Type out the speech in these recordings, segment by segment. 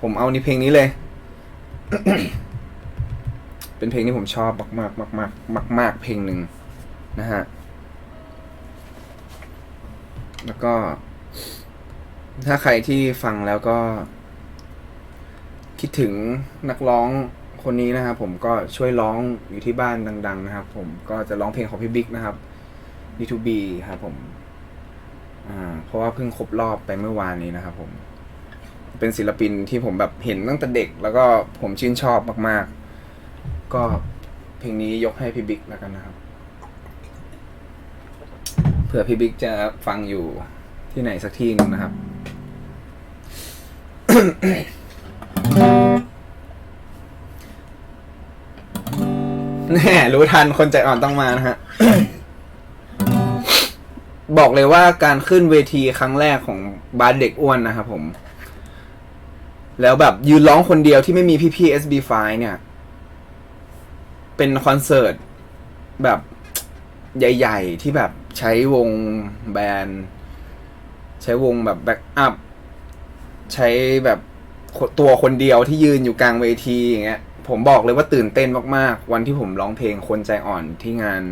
ผมเอานี่เพลงนี้เลย เป็นเพลงที่ผมชอบมากๆมากมากมากเพลงหนึ่งนะฮะ แล้วก็ ถ้าใครที่ฟังแล้วก็ คิดถึงนักร้องคนนี้นะครับผมก็ช่วยร้องอยู่ที่บ้านดัง ๆ นะครับ ผมก็จะร้องเพลงของพี่บิ๊กนะครับ B2B ครับผม อ่า เพราะว่าเพิ่งครบรอบไปเมื่อวานนี้นะครับผม เป็นศิลปินที่ผมแบบเห็นตั้งแต่เด็ก แล้วก็ผมชื่นชอบมากๆ ก็เพลงนี้ยกให้พี่บิ๊กแล้วกันนะครับเผื่อพี่บิ๊กจะฟังอยู่ที่ไหนสักที่หนึงนะครับ แน่รู้ทันคนใจอ่อนต้องมานะฮะ บอกเลยว่าการขึ้นเวทีครั้งแรกของบาสเด็กอ้วนนะครับผม แล้วแบบยืนร้องคนเดียวที่ไม่มีพี่พี่ SB5 เนี่ย เป็นคอนเสิร์ตแบบใหญ่ ๆ ที่แบบใช้วงแบนด์ใช้วงแบบแบ็กอัพใช้แบบตัวคนเดียวที่ยืนอยู่กลางเวทีอย่างเงี้ย ผมบอกเลยว่าตื่นเต้นมาก ๆ วันที่ผมร้องเพลงคนใจอ่อนที่งาน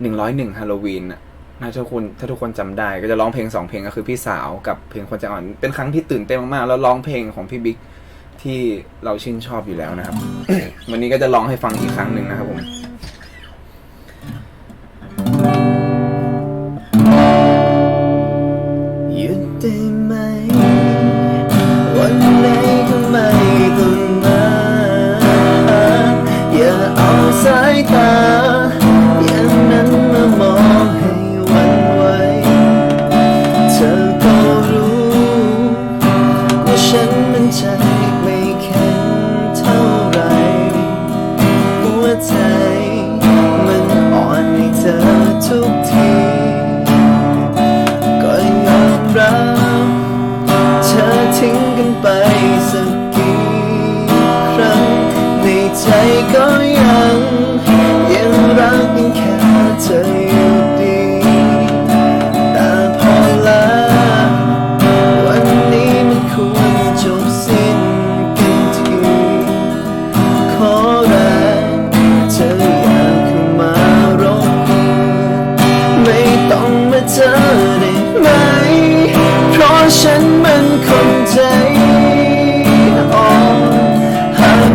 101ฮาโลวีนน่ะ น่าจะคุณถ้าทุกคนจำได้ก็จะร้องเพลงสองเพลงก็คือพี่สาวกับเพลงคนใจอ่อนเป็นครั้งที่ตื่นเต้นมากๆ แล้วร้องเพลงของพี่บิ๊กที่เราชื่นชอบอยู่แล้วนะครับ วันนี้ก็จะร้องให้ฟังอีกครั้งหนึ่งนะครับผม อ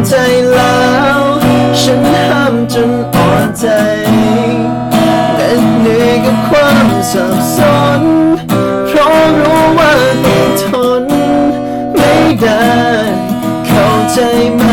ใจแล้ว ฉันห้ามจนอ่อนใจเหน็ดเหนื่อยกับความสับสน เพราะรู้ว่าต้องทน ไม่ได้ เข้าใจไหม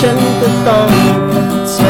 ฉันก็ต้องใจ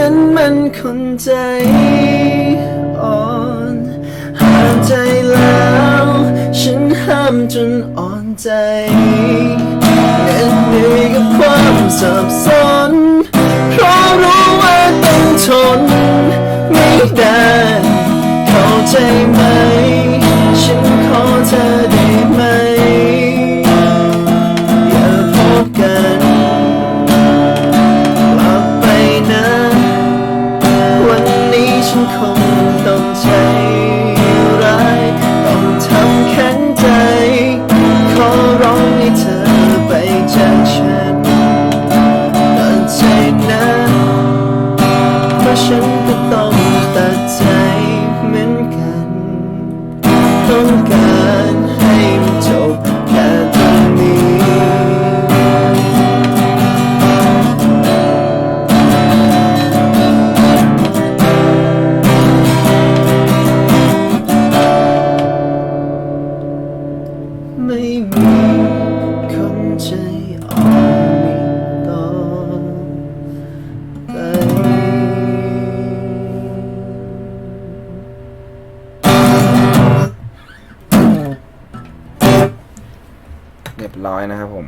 ฉันมันคนใจอ่อนห้ามใจแล้ว ฉันห้ามจนอ่อนใจเหน็ดเหนื่อยกับความสับสนเพราะรู้ว่าต้องทนไม่ได้ เพ ร้อยนะครับผม